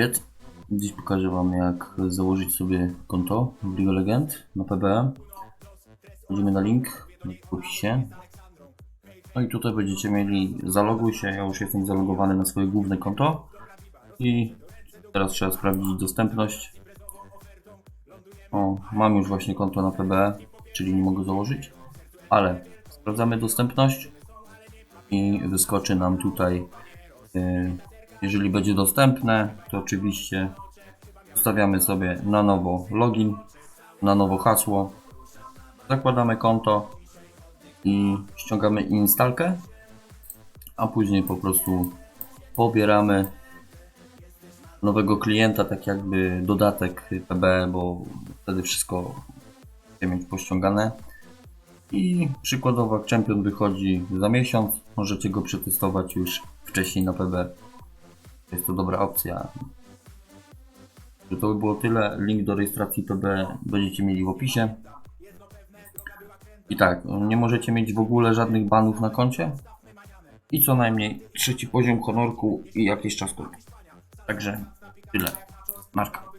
Świet. Dziś pokażę Wam jak założyć sobie konto w League of Legend na PBE. Wchodzimy na link w opisie. No i tutaj będziecie mieli zaloguj się, ja już jestem zalogowany na swoje główne konto. I teraz trzeba sprawdzić dostępność. O, mam już właśnie konto na PBE, czyli nie mogę założyć. Ale sprawdzamy dostępność i wyskoczy nam tutaj yy, jeżeli będzie dostępne, to oczywiście ustawiamy sobie na nowo login, na nowo hasło, zakładamy konto i ściągamy instalkę, a później po prostu pobieramy nowego klienta, tak jakby dodatek PB, bo wtedy wszystko będziemy mieć pościągane. I przykładowo jak Champion wychodzi za miesiąc, możecie go przetestować już wcześniej na PB. Jest to dobra opcja. To by było tyle. Link do rejestracji PB będziecie mieli w opisie. I tak, nie możecie mieć w ogóle żadnych banów na koncie. I co najmniej trzeci poziom honorku i jakiś czas kod. Także tyle. Marka.